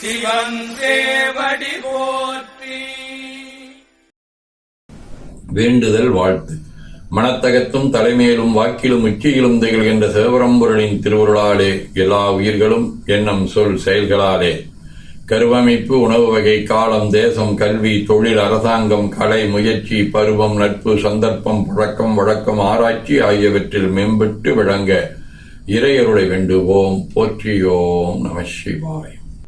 சிவன் போற்றி. வேண்டுதல் வாழ்த்து. மனத்தகத்தும் தலைமையிலும் வாக்கிலும் உச்சியிலும் திகழ்கின்ற சிவபரம்பொருளின் திருவுருளாலே எல்லா உயிர்களும் எண்ணம் சொல் செயல்களாலே. கருவமைப்பு உணவு வகை காலம் தேசம் கல்வி தொழில் அரசாங்கம் கலை முயற்சி பருவம் நட்பு சந்தர்ப்பம் பழக்கம் வழக்கம் ஆராய்ச்சி ஆகியவற்றில் மேம்பட்டு விளங்க இறையருளை வேண்டுவோம் போற்றியோம் நம சிவாய்.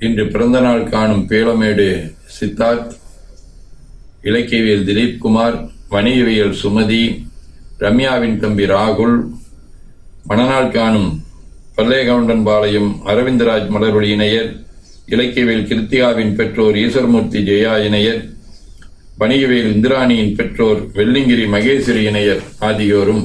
இன்று பிறந்தநாள் காணும் பேளமேடு சித்தார்த் இலக்கியவியல் திலீப்குமார் வணிகவியல் சுமதி ரம்யாவின் தம்பி ராகுல் மணநாள் காணும் பல்லேகவுண்டன் பாளையம் அரவிந்தராஜ் மலர்வழி இணையர் இலக்கியவியல் கிருத்திகாவின் பெற்றோர் ஈஸ்வரமூர்த்தி ஜெயா இணையர் வணிகவியல் இந்திராணியின் பெற்றோர் வெள்ளிங்கிரி மகேஸ்வரி இணையர் ஆகியோரும்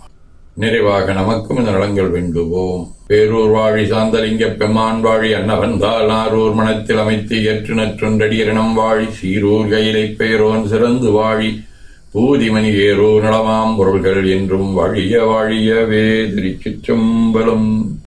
நிறைவாக நமக்கும் இந்த நலங்கள் வேண்டுவோம். பேரூர் வாழி சாந்தலிங்க பெம்மான் வாழி அன்னவந்தால் ஆரூர் மனத்தில் அமைத்து ஏற்று நற்றொன்றடியரினம் வாழி சீரூர் கையிலை பேரோன் சிறந்து வாழி பூதிமணி ஏரூர் நலமாம் பொருள்கள் என்றும் வாழிய வாழியவே திருச்சிற்றம்பலம்.